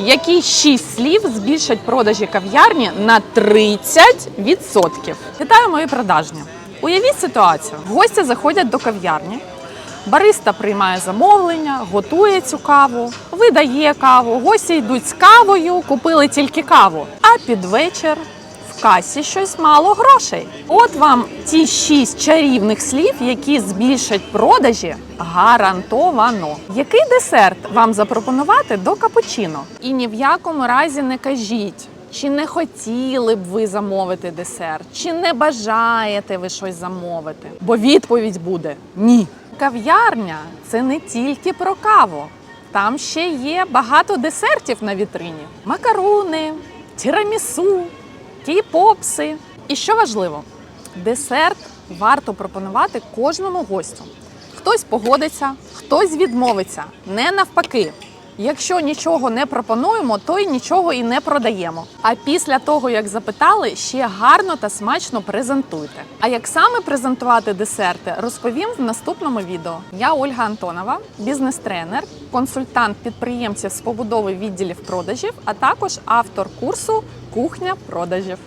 Які шість слів збільшать продажі кав'ярні на 30%? Вітаю мої продажні. Уявіть ситуацію: гості заходять до кав'ярні. Бариста приймає замовлення, готує цю каву, видає каву. Гості йдуть з кавою, купили тільки каву. А під вечір касі щось мало грошей. От вам ті шість чарівних слів, які збільшать продажі гарантовано. Який десерт вам запропонувати до капучино? І ні в якому разі не кажіть. Чи не хотіли б ви замовити десерт, чи не бажаєте ви щось замовити? Бо відповідь буде ні. Кав'ярня це не тільки про каву. Там ще є багато десертів на вітрині: макаруни, тірамісу, кей-попси. І що важливо, десерт варто пропонувати кожному гостю. Хтось погодиться, хтось відмовиться, не навпаки. Якщо нічого не пропонуємо, то й нічого і не продаємо. А після того, як запитали, ще гарно та смачно презентуйте. А як саме презентувати десерти, розповім в наступному відео. Я Ольга Антонова, бізнес-тренер, консультант підприємців з побудови відділів продажів, а також автор курсу Кухня продажів.